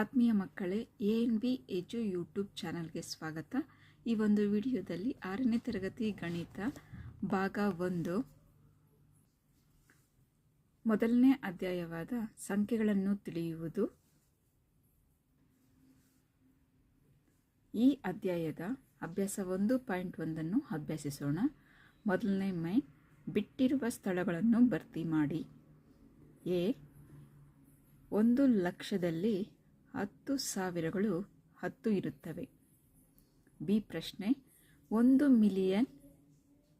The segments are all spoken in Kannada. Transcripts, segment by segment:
ಆತ್ಮೀಯ ಮಕ್ಕಳೇ, A N B edu YouTube ಚಾನಲ್ಗೆ ಸ್ವಾಗತ. ಈ ಒಂದು ವಿಡಿಯೋದಲ್ಲಿ ಆರನೇ ತರಗತಿ ಗಣಿತ ಭಾಗ ಒಂದು. ಮೊದಲನೇ ಅಧ್ಯಾಯವಾದ ಸಂಖ್ಯೆಗಳನ್ನು ತಿಳಿಯುವುದು. ಈ ಅಧ್ಯಾಯದ ಅಭ್ಯಾಸ ಒಂದು ಪಾಯಿಂಟ್ ಒಂದನ್ನು ಅಭ್ಯಸಿಸೋಣ. ಮೊದಲನೇ ಮೈ, ಬಿಟ್ಟಿರುವ ಸ್ಥಳಗಳನ್ನು ಭರ್ತಿ ಮಾಡಿ. ಎ, ಒಂದು ಲಕ್ಷದಲ್ಲಿ ಹತ್ತು ಸಾವಿರಗಳು ಹತ್ತು ಇರುತ್ತವೆ. ಬಿ ಪ್ರಶ್ನೆ, ಒಂದು ಮಿಲಿಯನ್,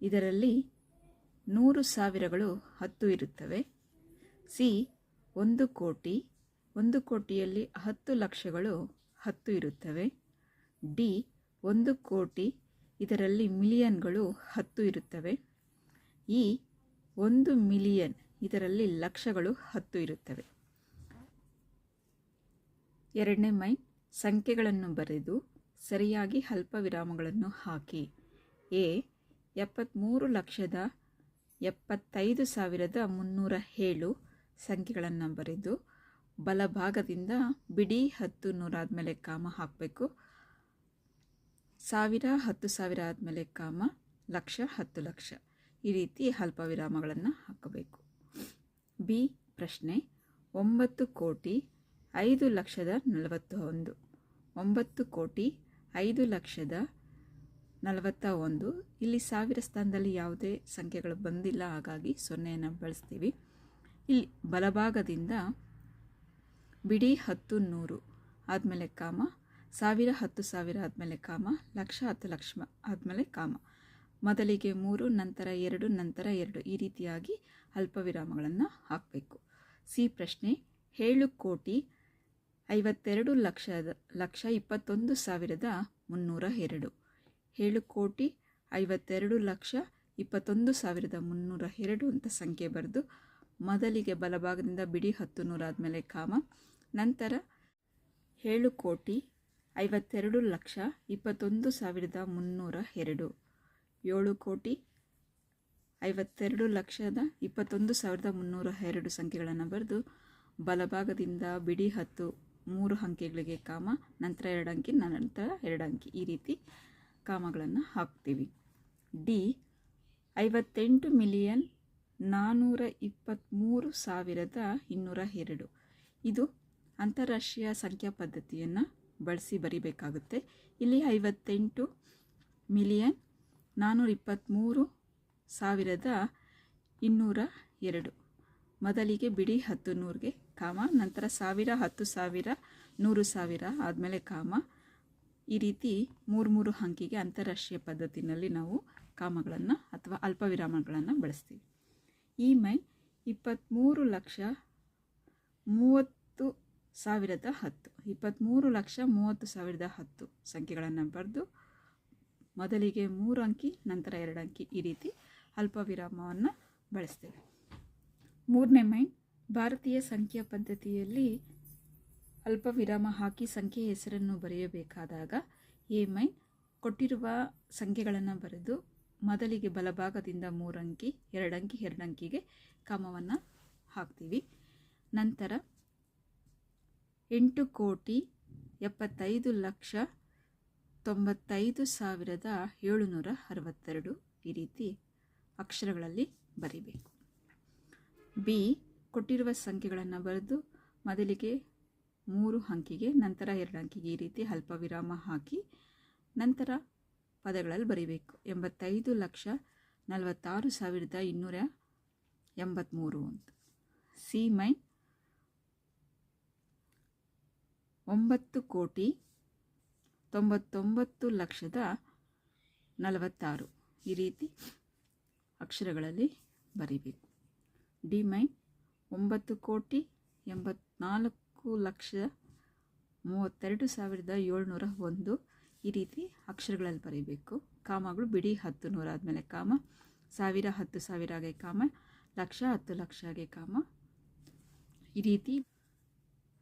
ಇದರಲ್ಲಿ ನೂರು ಸಾವಿರಗಳು ಹತ್ತು ಇರುತ್ತವೆ. ಸಿ, ಒಂದು ಕೋಟಿ, ಒಂದು ಕೋಟಿಯಲ್ಲಿ ಹತ್ತು ಲಕ್ಷಗಳು ಹತ್ತು ಇರುತ್ತವೆ. ಡಿ, ಒಂದು ಕೋಟಿ, ಇದರಲ್ಲಿ ಮಿಲಿಯನ್ಗಳು ಹತ್ತು ಇರುತ್ತವೆ. ಇ, ಒಂದು ಮಿಲಿಯನ್, ಇದರಲ್ಲಿ ಲಕ್ಷಗಳು ಹತ್ತು ಇರುತ್ತವೆ. ಎರಡನೇ ಮೈ ಸಂಖ್ಯೆಗಳನ್ನು ಬರೆದು ಸರಿಯಾಗಿ ಅಲ್ಪ ವಿರಾಮಗಳನ್ನು ಹಾಕಿ. ಎ ಎಪ್ಪತ್ತ್ಮೂರು ಲಕ್ಷದ ಎಪ್ಪತ್ತೈದು ಸಾವಿರದ ಮುನ್ನೂರ ಏಳು ಸಂಖ್ಯೆಗಳನ್ನು ಬರೆದು ಬಲಭಾಗದಿಂದ ಬಿಡಿ ಹತ್ತು ನೂರಾದಮೇಲೆ ಕಾಮ ಹಾಕಬೇಕು. ಸಾವಿರ ಹತ್ತು ಸಾವಿರ ಆದಮೇಲೆ ಕಾಮ ಲಕ್ಷ ಹತ್ತು ಲಕ್ಷ. ಈ ರೀತಿ ಅಲ್ಪ ವಿರಾಮಗಳನ್ನು ಹಾಕಬೇಕು. ಬಿ, ಪ್ರಶ್ನೆ, ಒಂಬತ್ತು ಕೋಟಿ ಐದು ಲಕ್ಷದ ನಲವತ್ತ ಒಂದು, ಒಂಬತ್ತು ಕೋಟಿ ಐದು ಲಕ್ಷದ ನಲವತ್ತ ಒಂದು. ಇಲ್ಲಿ ಸಾವಿರ ಸ್ಥಾನದಲ್ಲಿ ಯಾವುದೇ ಸಂಖ್ಯೆಗಳು ಬಂದಿಲ್ಲ, ಹಾಗಾಗಿ ಸೊನ್ನೆಯನ್ನು ಬಳಸ್ತೀವಿ. ಇಲ್ಲಿ ಬಲಭಾಗದಿಂದ ಬಿಡಿ ಹತ್ತು ನೂರು ಆದಮೇಲೆ ಕಾಮ, ಸಾವಿರ ಹತ್ತು ಸಾವಿರ ಆದಮೇಲೆ ಕಾಮ, ಲಕ್ಷ ಹತ್ತು ಲಕ್ಷ ಆದಮೇಲೆ ಕಾಮ. ಮೊದಲಿಗೆ ಮೂರು, ನಂತರ ಎರಡು ನಂತರ ಎರಡು. ಈ ರೀತಿಯಾಗಿ ಅಲ್ಪವಿರಾಮಗಳನ್ನು ಹಾಕಬೇಕು. ಸಿ ಪ್ರಶ್ನೆ, ಏಳು ಕೋಟಿ ಐವತ್ತೆರಡು ಲಕ್ಷದ, ಲಕ್ಷ ಇಪ್ಪತ್ತೊಂದು ಸಾವಿರದ ಮುನ್ನೂರ ಎರಡು. ಏಳು ಕೋಟಿ ಐವತ್ತೆರಡು ಲಕ್ಷ ಇಪ್ಪತ್ತೊಂದು ಸಾವಿರದ ಮುನ್ನೂರ ಎರಡು ಅಂತ ಸಂಖ್ಯೆ ಬರೆದು ಮೊದಲಿಗೆ ಬಲಭಾಗದಿಂದ ಬಿಡಿ ಹತ್ತು ನೂರ ಆದಮೇಲೆ ಕಾಮ. ನಂತರ ಏಳು ಕೋಟಿ ಐವತ್ತೆರಡು ಲಕ್ಷ ಇಪ್ಪತ್ತೊಂದು ಸಾವಿರದ ಮುನ್ನೂರ ಎರಡು. ಏಳು ಕೋಟಿ ಐವತ್ತೆರಡು ಲಕ್ಷದ ಇಪ್ಪತ್ತೊಂದು ಸಾವಿರದ ಮುನ್ನೂರ ಎರಡು ಸಂಖ್ಯೆಗಳನ್ನು ಬರೆದು ಬಲಭಾಗದಿಂದ ಬಿಡಿ ಹತ್ತು ಮೂರು ಅಂಕೆಗಳಿಗೆ ಕಾಮ, ನಂತರ ಎರಡು ಅಂಕಿ, ನಂತರ ಎರಡು ಅಂಕಿ. ಈ ರೀತಿ ಕಾಮಗಳನ್ನು ಹಾಕ್ತೀವಿ. ಡಿ, ಐವತ್ತೆಂಟು ಮಿಲಿಯನ್ ನಾನ್ನೂರ ಇಪ್ಪತ್ತ್ಮೂರು ಸಾವಿರದ ಇನ್ನೂರ ಎರಡು. ಇದು ಅಂತಾರಾಷ್ಟ್ರೀಯ ಸಂಖ್ಯಾ ಪದ್ಧತಿಯನ್ನು ಬಳಸಿ ಬರಿಬೇಕಾಗುತ್ತೆ. ಇಲ್ಲಿ ಐವತ್ತೆಂಟು ಮಿಲಿಯನ್ ನಾನ್ನೂರ ಇಪ್ಪತ್ತ್ಮೂರು ಸಾವಿರದ ಇನ್ನೂರ ಎರಡು. ಮೊದಲಿಗೆ ಬಿಡಿ ಹತ್ತು ನೂರಿಗೆ ಕಾಮ, ನಂತರ ಸಾವಿರ, ಹತ್ತು ಸಾವಿರ, ನೂರು ಸಾವಿರ ಆದಮೇಲೆ ಕಾಮ. ಈ ರೀತಿ ಮೂರು ಮೂರು ಅಂಕಿಗೆ ಅಂತಾರಾಷ್ಟ್ರೀಯ ಪದ್ಧತಿನಲ್ಲಿ ನಾವು ಕಾಮಗಳನ್ನು ಅಥವಾ ಅಲ್ಪವಿರಾಮಗಳನ್ನು ಬಳಸ್ತೀವಿ. ಈ ಮೈ ಇಪ್ಪತ್ತ್ಮೂರು ಲಕ್ಷ ಮೂವತ್ತು ಸಾವಿರದ ಹತ್ತು. ಇಪ್ಪತ್ತ್ಮೂರು ಲಕ್ಷ ಮೂವತ್ತು ಸಾವಿರದ ಹತ್ತು ಸಂಖ್ಯೆಗಳನ್ನು ಬರೆದು ಮೊದಲಿಗೆ ಮೂರು ಅಂಕಿ, ನಂತರ ಎರಡು ಅಂಕಿ ಈ ರೀತಿ ಅಲ್ಪವಿರಾಮವನ್ನು ಬಳಸ್ತೇವೆ. ಮೂರನೇ ಮೈ, ಭಾರತೀಯ ಸಂಖ್ಯಾ ಪದ್ಧತಿಯಲ್ಲಿ ಅಲ್ಪ ವಿರಾಮ ಹಾಕಿ ಸಂಖ್ಯೆ ಹೆಸರನ್ನು ಬರೆಯಬೇಕಾದಾಗ, ಎ ಮೈ ಕೊಟ್ಟಿರುವ ಸಂಖ್ಯೆಗಳನ್ನು ಬರೆದು ಮೊದಲಿಗೆ ಬಲಭಾಗದಿಂದ ಮೂರು ಅಂಕಿ ಎರಡು ಅಂಕಿ ಎರಡು ಅಂಕಿಗೆ ಕ್ರಮವನ್ನು ಹಾಕ್ತೀವಿ. ನಂತರ ಎಂಟು ಕೋಟಿ ಎಪ್ಪತ್ತೈದು ಲಕ್ಷ ತೊಂಬತ್ತೈದು ಸಾವಿರದ ಏಳುನೂರ ಅರವತ್ತೆರಡು ಈ ರೀತಿ ಅಕ್ಷರಗಳಲ್ಲಿ ಬರಿಬೇಕು. ಬಿ ಕೊಟ್ಟಿರುವ ಸಂಖ್ಯೆಗಳನ್ನು ಬರೆದು ಮೊದಲಿಗೆ ಮೂರು ಅಂಕಿಗೆ, ನಂತರ ಎರಡು ಅಂಕಿಗೆ ಈ ರೀತಿ ಅಲ್ಪ ವಿರಾಮ ಹಾಕಿ ನಂತರ ಪದಗಳಲ್ಲಿ ಬರೀಬೇಕು. ಎಂಬತ್ತೈದು ಲಕ್ಷ ನಲವತ್ತಾರು ಸಾವಿರದ ಇನ್ನೂರ ಎಂಬತ್ತ್ಮೂರು ಅಂತ. ಸಿ ಮೈನ್ ಒಂಬತ್ತು ಕೋಟಿ ತೊಂಬತ್ತೊಂಬತ್ತು ಲಕ್ಷದ ನಲವತ್ತಾರು. ಈ ರೀತಿ ಅಕ್ಷರಗಳಲ್ಲಿ ಬರಿಬೇಕು. ಡಿ ಮೈನ್ ಒಂಬತ್ತು ಕೋಟಿ ಎಂಬತ್ನಾಲ್ಕು ಲಕ್ಷ ಮೂವತ್ತೆರಡು ಸಾವಿರದ ಏಳ್ನೂರ ಒಂದು. ಈ ರೀತಿ ಅಕ್ಷರಗಳಲ್ಲಿ ಬರೀಬೇಕು. ಕಾಮಗಳು ಬಿಡಿ ಹತ್ತು ನೂರ ಆದಮೇಲೆ ಕಾಮ, ಸಾವಿರ ಹತ್ತು ಸಾವಿರ ಆಗೇ ಕಾಮ, ಲಕ್ಷ ಹತ್ತು ಲಕ್ಷ ಆಗೇ ಕಾಮ. ಈ ರೀತಿ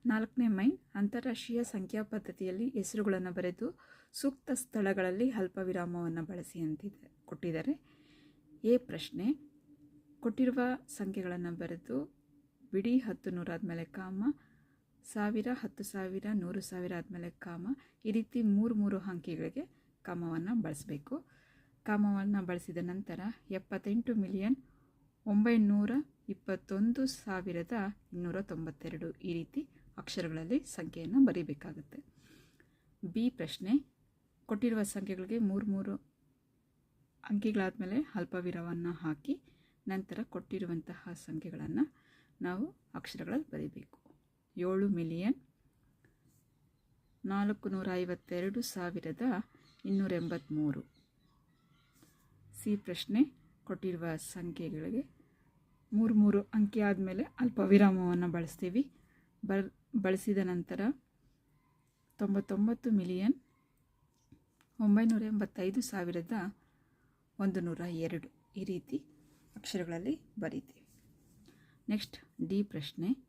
ನಾಲ್ಕನೇ ಮೈ ಅಂತಾರಾಷ್ಟ್ರೀಯ ಸಂಖ್ಯಾ ಪದ್ಧತಿಯಲ್ಲಿ ಹೆಸರುಗಳನ್ನು ಬರೆದು ಸೂಕ್ತ ಸ್ಥಳಗಳಲ್ಲಿ ಅಲ್ಪ ವಿರಾಮವನ್ನು ಬಳಸಿ ಅಂತಿದೆ, ಕೊಟ್ಟಿದ್ದಾರೆ. ಎ ಪ್ರಶ್ನೆ ಕೊಟ್ಟಿರುವ ಸಂಖ್ಯೆಗಳನ್ನು ಬರೆದು ಬಿಡಿ ಹತ್ತು ನೂರಾದ ಮೇಲೆ ಕಾಮ, ಸಾವಿರ ಹತ್ತು ಸಾವಿರ ನೂರು ಸಾವಿರ ಆದಮೇಲೆ ಕಾಮ, ಈ ರೀತಿ ಮೂರು ಮೂರು ಅಂಕಿಗಳಿಗೆ ಕಾಮವನ್ನು ಬಳಸಬೇಕು. ಕಾಮವನ್ನು ಬಳಸಿದ ನಂತರ ಎಪ್ಪತ್ತೆಂಟು ಮಿಲಿಯನ್ ಒಂಬೈನೂರ ಇಪ್ಪತ್ತೊಂದು ಸಾವಿರದ ಇನ್ನೂರ ತೊಂಬತ್ತೆರಡು ಈ ರೀತಿ ಅಕ್ಷರಗಳಲ್ಲಿ ಸಂಖ್ಯೆಯನ್ನು ಬರೀಬೇಕಾಗುತ್ತೆ. ಬಿ ಪ್ರಶ್ನೆ, ಕೊಟ್ಟಿರುವ ಸಂಖ್ಯೆಗಳಿಗೆ ಮೂರು ಮೂರು ಅಂಕಿಗಳಾದಮೇಲೆ ಅಲ್ಪವಿರವನ್ನು ಹಾಕಿ ನಂತರ ಕೊಟ್ಟಿರುವಂತಹ ಸಂಖ್ಯೆಗಳನ್ನು ನಾವು ಅಕ್ಷರಗಳಲ್ಲಿ ಬರೀಬೇಕು. ಏಳು ಮಿಲಿಯನ್ ನಾಲ್ಕು ನೂರ ಐವತ್ತೆರಡು ಸಾವಿರದ ಇನ್ನೂರ ಎಂಬತ್ತ್ಮೂರು ಸಿ ಪ್ರಶ್ನೆ ಕೊಟ್ಟಿರುವ ಸಂಖ್ಯೆಗಳಿಗೆ ಮೂರು ಮೂರು ಅಂಕಿ ಆದಮೇಲೆ ಅಲ್ಪ ವಿರಾಮವನ್ನು ಬಳಸ್ತೀವಿ. ಬಲ್ ಬಳಸಿದ ನಂತರ ತೊಂಬತ್ತೊಂಬತ್ತು ಮಿಲಿಯನ್ ಒಂಬೈನೂರ ಎಂಬತ್ತೈದು ಸಾವಿರದ ಒಂದು ನೂರ ಎರಡು. ಈ ರೀತಿ ಅಕ್ಷರಗಳಲ್ಲಿ ಬರೀತೀವಿ. ನೆಕ್ಸ್ಟ್, ಡಿ ಪ್ರಶ್ನೆ.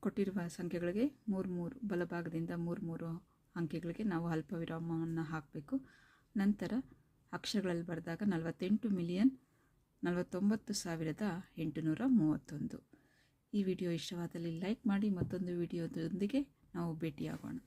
ಕೊಟ್ಟಿರುವ ಸಂಖ್ಯೆಗಳಿಗೆ ಮೂರು ಮೂರು, ಬಲಭಾಗದಿಂದ ಮೂರು ಮೂರು ಅಂಕೆಗಳಿಗೆ ನಾವು ಅಲ್ಪ ವಿರಾಮವನ್ನು ಹಾಕಬೇಕು. ನಂತರ, ಅಕ್ಷರಗಳಲ್ಲಿ ಬರೆದಾಗ ನಲವತ್ತೆಂಟು ಮಿಲಿಯನ್ ನಲವತ್ತೊಂಬತ್ತು ಸಾವಿರದ ಎಂಟುನೂರ ಮೂವತ್ತೊಂದು. ಈ ವಿಡಿಯೋ ಇಷ್ಟವಾದಲ್ಲಿ ಲೈಕ್ ಮಾಡಿ ಮತ್ತೊಂದು ವಿಡಿಯೋದೊಂದಿಗೆ ನಾವು ಭೇಟಿಯಾಗೋಣ.